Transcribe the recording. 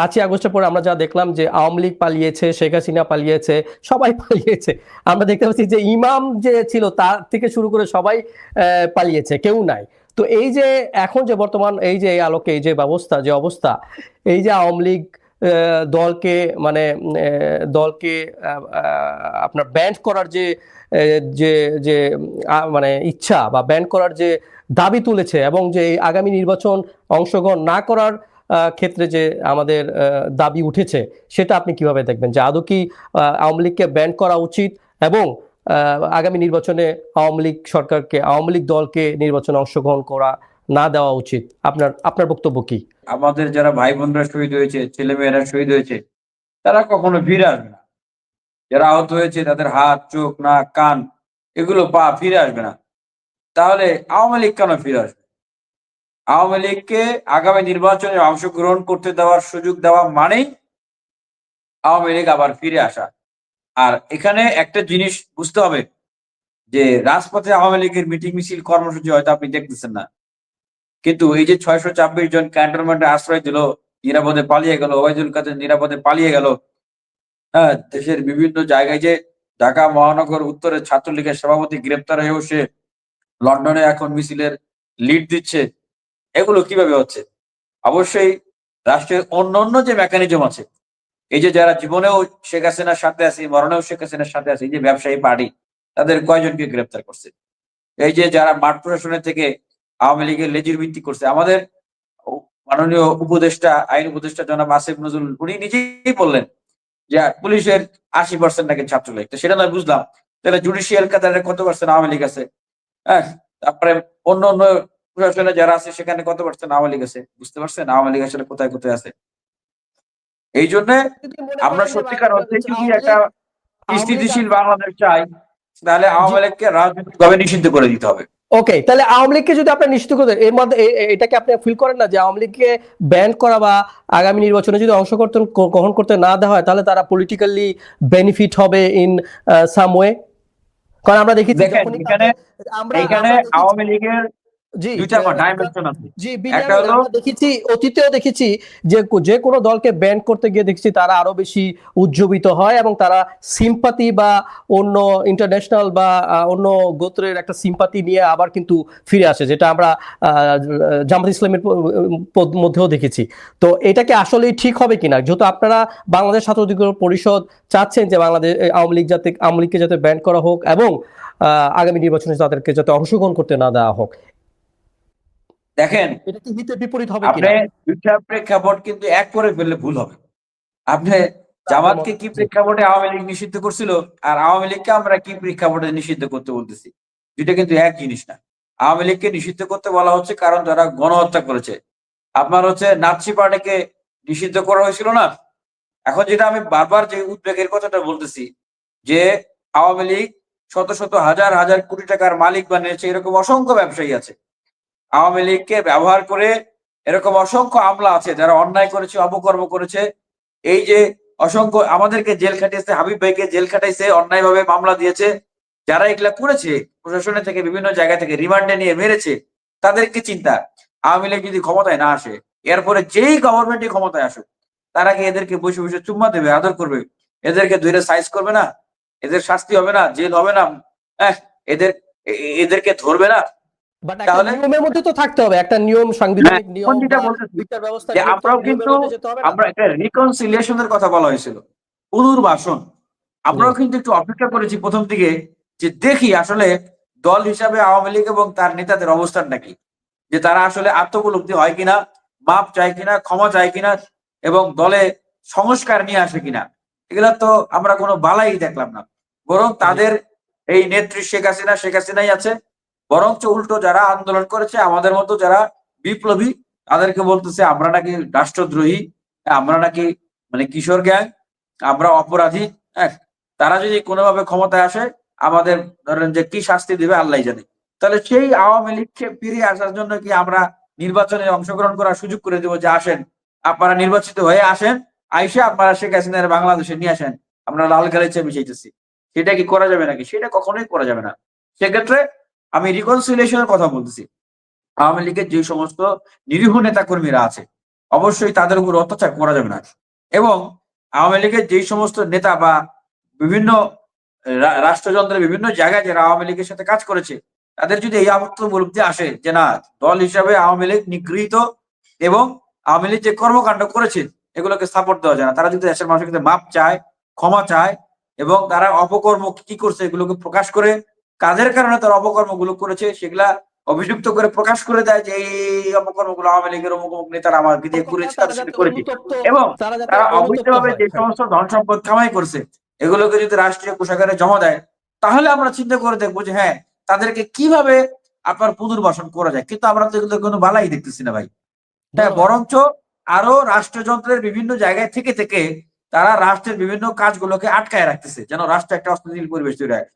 পাঁচই আগস্টের পরে আমরা যা দেখলাম যে আওয়ামী লীগ পালিয়েছে, শেখ হাসিনা পালিয়েছে, সবাই পালিয়েছে। আমরা দেখতে পাচ্ছি যে ইমাম যে ছিল তার থেকে শুরু করে সবাই পালিয়েছে, কেউ নাই। তো এই যে এখন যে বর্তমান এই যে এই আলোকে, এই যে ব্যবস্থা, যে অবস্থা, এই যে আওয়ামী লীগ দলকে মানে দলকে আপনার ব্যান্ড করার যে যে যে মানে ইচ্ছা বা ব্যান্ড করার যে দাবি তুলেছে এবং যে আগামী নির্বাচন অংশগ্রহণ না করার ক্ষেত্রে যে আমাদের দাবি উঠেছে, সেটা আপনি কীভাবে দেখবেন? যে আদৌ কি আওয়ামী লীগকে ব্যান্ড করা উচিত এবং আগামী নির্বাচনে আওয়ামী লীগ সরকারকে, আওয়ামী লীগ দলকে নির্বাচনে অংশগ্রহণ করা না দেওয়া উচিত? আপনার আপনার বক্তব্য কি? আমাদের যারা ভাই বোনরা শহীদ হয়েছে ছেলে মেয়েরা শহীদ হয়েছে, তারা কখনো ফিরে আসবে না। যারা আহত হয়েছে, তাদের হাত, চোখ, নাক, কান, এগুলো পা ফিরে আসবে না। তাহলে আওয়ামী লীগ কেন ফিরে আসবে? আওয়ামী লীগকে আগামী নির্বাচনে অংশগ্রহণ করতে দেওয়ার সুযোগ দেওয়া মানেই আওয়ামী লীগ আবার ফিরে আসা। আর এখানে একটা জিনিস বুঝতে হবে যে রাজপথে আওয়ামী লীগের মিটিং মিছিল কর্মসূচি হয়তো আপনি দেখতেছেন না। কিন্তু এই যে ছয়শো ছাব্বিশ জন ক্যান্টনমেন্টে আশ্রয় দিল, নিরাপদে পালিয়ে গেল, ওবায়দুল কাদের নিরাপদে পালিয়ে গেল হ্যাঁ দেশের বিভিন্ন জায়গায় যে ঢাকা মহানগর উত্তরে ছাত্রলীগের সভাপতি গ্রেপ্তার হয়েও সে লন্ডনে এখন মিছিলের লিড দিচ্ছে। এগুলো কীভাবে হচ্ছে? অবশ্যই রাষ্ট্রের অন্য অন্য যে মেকানিজম আছে, এই যে যারা জীবনেও শেখ হাসিনার সাথে আছে, মরণেও শেখ হাসিনার সাথে আছে, এই যে ব্যবসায়ী পার্টি, তাদের কয়জনকে গ্রেপ্তার করছে? এই যে যারা মাঠ প্রশাসনের থেকে আওয়ামী লীগের লেজির ভিত্তি করছে, আমাদের মাননীয় উপদেষ্টা, আইন উপদেষ্টা জনাব আসিফ নজরুল, উনি নিজেই বললেন যে পুলিশের আশি পার্সেন্ট নাকি ছাত্রলীগ। তো সেটা নয়, বুঝলাম। তাহলে জুডিশিয়াল কাতারে কত পার্সেন্ট আওয়ামী লীগ আছে? হ্যাঁ তারপরে অন্য অন্য প্রশাসনে যারা আছে সেখানে কত পার্সেন্ট আওয়ামী লীগ আছে? বুঝতে পারছেন? আওয়ামী লীগ আসলে কোথায় কোথায় আছে? এই জন্য আমরা সত্যিকার অর্থে যদি একটা স্থিতিশীল বাংলাদেশ চাই তাহলে আওয়ামী লীগকে রাজনৈতিকভাবে নিষিদ্ধ করে দিতে হবে। ওকে তাহলে আওয়ামী লীগকে যদি আপনি নিশ্চিত করেন এর মধ্যে এটাকে আপনি ফিল করেন না যে আওয়ামী লীগকে ব্যান করা বা আগামী নির্বাচনে যদি অংশগ্রহণ গ্রহণ করতে না দেওয়া হয় তাহলে তারা পলিটিক্যালি বেনিফিট হবে ইন সাম ওয়ে কারণ আমরা দেখি এখানে- আওয়ামী লীগের জি দুইটা যে- ডাইমেনশন জি একটা হলো- আমরা দেখেছি অতীতেও দেখেছি যে যে কোনো দলকে ব্যান করতে গিয়ে দেখছি তারা আরও বেশি উজ্জীবিত হয় এবং তারা সিম্পাতি বা অন্য ইন্টারন্যাশনাল বা অন্য গোত্রের একটা সিম্পাতি নিয়ে আবার কিন্তু ফিরে আসে যেটা আমরা জামাত ইসলামের মধ্যেও দেখেছি। তো এটা কি আসলেই ঠিক হবে কিনা? যেহেতু আপনারা বাংলাদেশ ছাত্র অধিকার পরিষদ চাচ্ছেন যে বাংলাদেশ আওয়ামী লীগ যাতে আওয়ামী লীগকে যাতে ব্যান করা হোক এবং আহ, আগামী নির্বাচনে তাদেরকে যাতে অংশগ্রহণ করতে না দেওয়া হোক। দেখেন এটা কি হিতে বিপরীত হবে আপনি দুইটা প্রেক্ষাপট কিন্তু এক করে ফেললে ভুল হবে। আপনি জামাতকে কি প্রেক্ষাপটে আওয়ামী লীগ নিষিদ্ধ করছিল আর আওয়ামী লীগকে আমরা কি প্রেক্ষাপটে নিষিদ্ধ করতে বলতেছি? দুইটা কিন্তু এক জিনিস না। আওয়ামী লীগকে নিষিদ্ধ করতে বলা হচ্ছে কারণ তারা গণহত্যা করেছে। আপনার হচ্ছে নাৎসি পার্টিকে নিষিদ্ধ করা হয়েছিল না? এখন যেটা আমি বারবার যে উদ্বেগের কথাটা বলতেছি যে আওয়ামী লীগ শত শত হাজার হাজার কোটি টাকার মালিক বানিয়েছে এরকম অসংখ্য ব্যবসায়ী আছে। আওয়ামী লীগকে ব্যবহার করে এরকম অসংখ্য আমলা আছে, যারা অন্যায় করেছে, অপকর্ম করেছে। এই যে অসংখ্য আমাদেরকে জেল খাটিয়েছে, হাবিব ভাইকে জেল খাটাইছে, অন্যায়ভাবে মামলা দিয়েছে, যারা এগুলা করেছে, প্রশাসনের থেকে বিভিন্ন জায়গা থেকে রিমান্ডে নিয়ে মেরেছে, তাদেরকে চিন্তা, আওয়ামী লীগ যদি ক্ষমতায় না আসে, এরপরে যেই গভর্নমেন্টই ক্ষমতায় আসুক, তারা কি এদেরকে বসে বসে চুম্মা দেবে, আদর করবে? এদেরকে ধরে সাইজ করবে না? এদের শাস্তি হবে না? জেল হবে না? এদের এদেরকে ধরবে না? বাট একটা নিয়মের মধ্যে তো থাকতে হবে। একটা নিয়ম সাংবিধানিক হ্যাঁ, নিয়ম বিচার ব্যবস্থা আমরাও কিন্তু? আমরা একটা রিকনসিলিয়েশনের কথা বলা হয়েছিল। পুনর্বাসন। আমরাও কিন্তু একটু অপেক্ষা করেছি প্রথম দিকে যে দেখি আসলে দল হিসাবে আওয়ামী লীগ এবং তার নেতাদের অবস্থান নাকি যে তারা আসলে আত্মপলব্ধি হয় কিনা মাপ চায় কিনা ক্ষমা চায় কিনা এবং দলে সংস্কার নিয়ে আসে কিনা। এগুলা তো আমরা কোনো বালাই দেখলাম না। বরং তাদের এই নেত্রী শেখ হাসিনা শেখ হাসিনাই আছে। বরঞ্চ উল্টো যারা আন্দোলন করেছে, আমাদের মতো যারা বিপ্লবী, তাদেরকে বলতেছে, আমরা নাকি রাষ্ট্রদ্রোহী, আমরা নাকি মানে কিশোর গ্যাং, আমরা অপরাধী হ্যাঁ তারা যদি কোনোভাবে ক্ষমতায় আসে, আমাদের ধরেন যে কি শাস্তি দিবে, আল্লাহ জানে। তাহলে সেই আওয়ামী লীগকে ফিরে আসার জন্য কি আমরা নির্বাচনে অংশগ্রহণ করার সুযোগ করে দেবো যে, আসেন, আপনারা নির্বাচিত হয়ে আসেন, আইসে আপনারা শেখ হাসিনার বাংলাদেশে নিয়ে আসেন, আমরা লাল গালিচা মিশাইতেছি। সেটা কি করা যাবে নাকি? সেটা কখনোই করা যাবে না। সেক্ষেত্রে আমি রিকনসিলিয়েশনের কথা বলতেছি। আওয়ামী লীগের যে সমস্ত নিরীহ নেতা কর্মীরা আছে, অবশ্যই তাদের উপর অত্যাচার করা যাবে না। এবং আওয়ামী লীগের যেই সমস্ত নেতা বা বিভিন্ন রাষ্ট্রযন্ত্রের বিভিন্ন জায়গায় যারা আওয়ামী লীগের সাথে কাজ করেছে, তাদের যদি এই উপলব্ধি আসে যে না, দল হিসাবে আওয়ামী লীগ নিগৃহীত এবং আওয়ামী লীগ যে কর্মকাণ্ড করেছে, এগুলোকে সাপোর্ট দেওয়া যায় না। তারা যদি দেশের মানুষের কাছে মাপ চায়, ক্ষমা চায় এবং তারা অপকর্ম কি করছে এগুলোকে প্রকাশ করে কাজের কারণে তারা অপকর্মগুলো করেছে সেগুলা অভিযুক্ত করে প্রকাশ করে দেয় যে এই অপকর্মগুলো আওয়ামী লীগের অমুক অমুক নেতারা আমাকে দিয়ে করেছে তারা তাদের সাথে করেছে। এবং তারা অবৈধভাবে যে সমস্ত ধন সম্পদ কামাই করছে এগুলোকে যদি রাষ্ট্রীয় কোষাগারে জমা দেয় তাহলে আমরা চিন্তা করে দেখব যে হ্যাঁ তাদেরকে কীভাবে আপনার পুনর্বাসন করা যায়। কিন্তু আমরা তো এগুলো কোনো বালাই দেখতেছি না ভাই। হ্যাঁ বরঞ্চ আরও রাষ্ট্রযন্ত্রের বিভিন্ন জায়গায় থেকে থেকে তারা রাষ্ট্রের বিভিন্ন কাজগুলোকে আটকায় রাখতেছে যেন রাষ্ট্র একটা অস্থিতিশীল পরিবেশ তৈরি হয়।